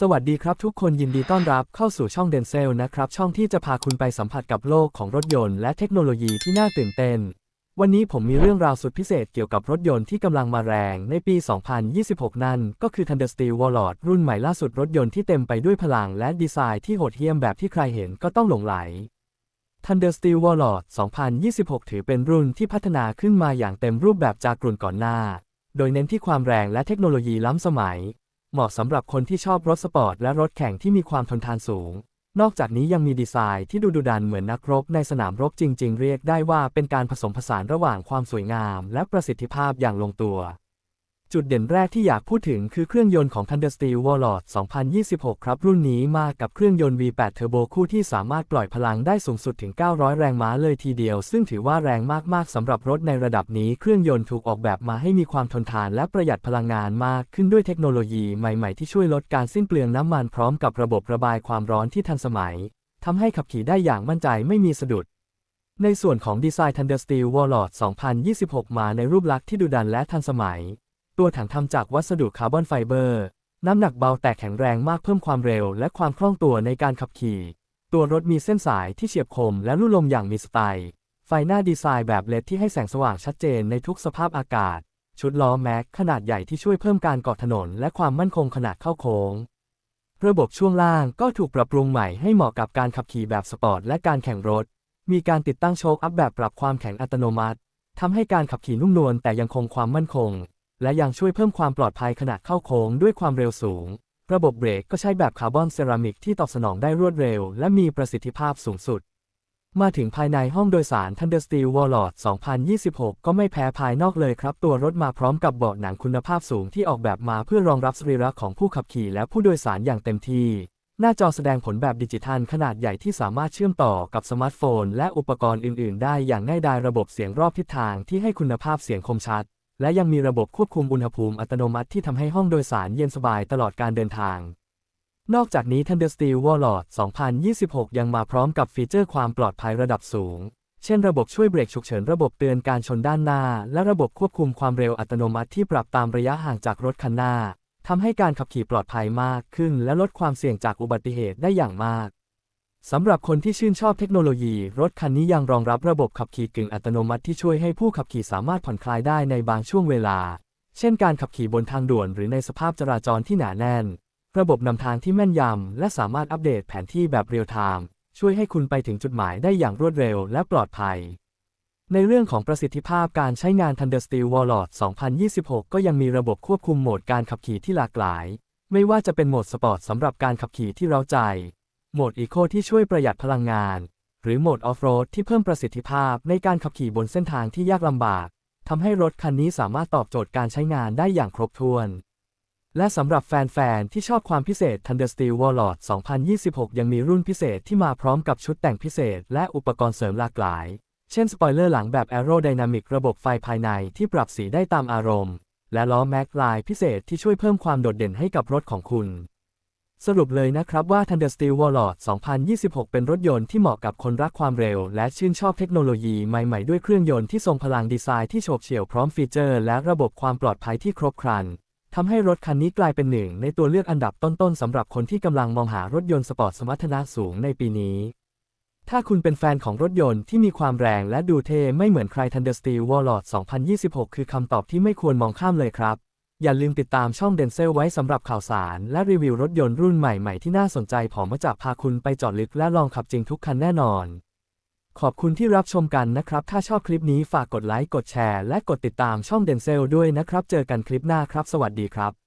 สวัสดีครับทุกคนยินดีต้อนรับเข้าสู่ช่องเดนเซลนะครับ ช่องที่จะพาคุณไปสัมผัสกับโลกของรถยนต์และเทคโนโลยีที่น่าตื่นเต้น วันนี้ผมมีเรื่องราวสุดพิเศษเกี่ยวกับรถยนต์ที่กำลังมาแรงในปี 2026 นั่นก็คือ Thunder Steel Warlord รุ่นใหม่ล่าสุดรถยนต์ที่เต็มไปด้วยพลังและดีไซน์ที่โหดเหี้ยมแบบที่ใครเห็นก็ต้องหลงไหล Thunder Steel Warlord 2026 ถือเป็นรุ่นที่พัฒนาขึ้นมาอย่างเต็มรูปแบบจากรุ่นก่อนหน้า โดยเน้นที่ความแรงและเทคโนโลยีล้ำสมัย เหมาะสำหรับคนที่ชอบรถสปอร์ตและรถแข่งที่มีความทนทานสูง นอกจากนี้ยังมีดีไซน์ที่ดูดุดันเหมือนนักรบในสนามรบจริง ๆ เรียกได้ว่าเป็นการผสมผสานระหว่างความสวยงาม และประสิทธิภาพอย่างลงตัว จุดเด่นแรกที่อยากพูดถึงคือเครื่องยนต์ของ Thunder Steel Warlord 2026 ครับ รุ่นนี้มากับเครื่องยนต์ V8 Turbo คู่ที่สามารถปล่อยพลังได้สูงสุดถึง 900 แรงม้าเลยทีเดียว ซึ่งถือว่าแรงมาก ๆ สำหรับรถในระดับนี้ เครื่องยนต์ถูกออกแบบมาให้มีความทนทานและประหยัดพลังงานมากขึ้นด้วยเทคโนโลยีใหม่ ๆ ที่ช่วยลดการสิ้นเปลืองน้ำมันพร้อมกับระบบระบายความร้อนที่ทันสมัยทำให้ขับขี่ได้อย่างมั่นใจไม่มีสะดุดในส่วนของดีไซน์ Thunder Steel Warlord 2026 มาในรูปลักษณ์ที่ดุดันและทันสมัย ตัวถังทำจากวัสดุคาร์บอนไฟเบอร์ น้ำหนักเบาแต่แข็งแรงมากเพิ่มความเร็วและความคล่องตัวในการขับขี่ ตัวรถมีเส้นสายที่เฉียบคมและลู่ลมอย่างมีสไตล์ ไฟหน้าดีไซน์แบบเลดที่ให้แสงสว่างชัดเจนในทุกสภาพอากาศ ชุดล้อแม็กขนาดใหญ่ที่ช่วยเพิ่มการเกาะถนนและความมั่นคงขนาดเข้าโค้ง ระบบช่วงล่างก็ถูกปรับปรุงใหม่ให้เหมาะกับการขับขี่แบบสปอร์ตและการแข่งรถ มีการติดตั้งโชคอัพแบบปรับความแข็งอัตโนมัติทำให้การขับขี่นุ่มนวลแต่ยังคงความมั่นคง และยังช่วยเพิ่มความปลอดภัยขณะเข้าโค้งด้วยความเร็วสูง ระบบเบรกก็ใช้แบบคาร์บอนเซรามิกที่ตอบสนองได้รวดเร็ว และมีประสิทธิภาพสูงสุด มาถึงภายในห้องโดยสาร Thunder Steel Warlord 2026 ก็ไม่แพ้ภายนอกเลยครับ ตัวรถมาพร้อมกับเบาะหนังคุณภาพสูงที่ออกแบบมาเพื่อรองรับสรีระของผู้ขับขี่และผู้โดยสารอย่างเต็มที่หน้าจอแสดงผลแบบดิจิทัลขนาดใหญ่ที่สามารถเชื่อมต่อกับสมาร์ทโฟน และอุปกรณ์อื่น ๆ ได้อย่างง่ายดายระบบเสียงรอบทิศทางที่ให้คุณภาพเสียงคมชัด และยังมีระบบควบคุมอุณหภูมิอัตโนมัติที่ทำให้ห้องโดยสารเย็นสบายตลอดการเดินทาง นอกจากนี้ Thunder Steel Warlord 2026 ยังมาพร้อมกับฟีเจอร์ความปลอดภัยระดับสูง เช่นระบบช่วยเบรกฉุกเฉินระบบเตือนการชนด้านหน้า และระบบควบคุมความเร็วอัตโนมัติที่ปรับตามระยะห่างจากรถคันหน้าทำให้การขับขี่ปลอดภัยมากขึ้น และลดความเสี่ยงจากอุบัติเหตุได้อย่างมาก สำหรับคนที่ชื่นชอบเทคโนโลยี รถคันนี้ยังรองรับระบบขับขี่กึ่งอัตโนมัติที่ช่วยให้ผู้ขับขี่สามารถผ่อนคลายได้ในบางช่วงเวลา เช่นการขับขี่บนทางด่วนหรือในสภาพจราจรที่หนาแน่น ระบบนำทางที่แม่นยำ และสามารถอัปเดตแผนที่แบบเรียลไทม์ช่วยให้คุณไปถึงจุดหมายได้อย่างรวดเร็วและปลอดภัย ในเรื่องของประสิทธิภาพการใช้งาน Thunder Steel Warlord 2026 ก็ยังมีระบบควบคุมโหมดการขับขี่ที่หลากหลาย ไม่ว่าจะเป็นโหมดสปอร์ตสำหรับการขับขี่ที่เร้าใจ โหมดอีโคที่ช่วยประหยัดพลังงาน หรือโหมดออฟโรดที่เพิ่มประสิทธิภาพในการขับขี่บนเส้นทางที่ยากลำบากทำให้รถคันนี้สามารถตอบโจทย์การใช้งานได้อย่างครบถ้วน และสำหรับแฟน ๆ ที่ชอบความพิเศษ Thunder Steel Warlord 2026 ยังมีรุ่นพิเศษที่มาพร้อมกับชุดแต่งพิเศษ และอุปกรณ์เสริมหลากหลาย เช่นสปอยเลอร์หลังแบบ Aerodynamic ระบบไฟภายในที่ปรับสีได้ตามอารมณ์ และล้อแม็กลายพิเศษที่ช่วยเพิ่มความโดดเด่นให้กับรถของคุณ สรุปเลยนะครับว่า Thunder Steel Warlord 2026 เป็นรถยนต์ที่เหมาะกับคนรักความเร็ว และชื่นชอบเทคโนโลยีใหม่ๆ ด้วยเครื่องยนต์ที่ทรงพลังดีไซน์ที่โฉบเฉี่ยวพร้อมฟีเจอร์ และระบบความปลอดภัยที่ครบครันทำให้รถคันนี้กลายเป็นหนึ่ง ในตัวเลือกอันดับต้นๆสำหรับคนที่กำลังมองหารถยนต์สปอร์ตสมรรถนะสูงในปีนี้ ถ้าคุณเป็นแฟนของรถยนต์ที่มีความแรงและดูเท่ไม่เหมือนใคร Thunder Steel Warlord 2026 คือคำตอบที่ไม่ควรมองข้ามเลยครับ อย่าลืมติดตามช่องเดนเซลไว้สำหรับข่าวสาร และรีวิวรถยนต์รุ่นใหม่ๆ ที่น่าสนใจผอมจะพาคุณไปจอดลึกและลองขับจริงทุกคันแน่นอน ขอบคุณที่รับชมกันนะครับ ถ้าชอบคลิปนี้ฝากกดไลค์ กดแชร์ และกดติดตามช่องเดนเซลด้วยนะครับ เจอกันคลิปหน้าครับ สวัสดีครับ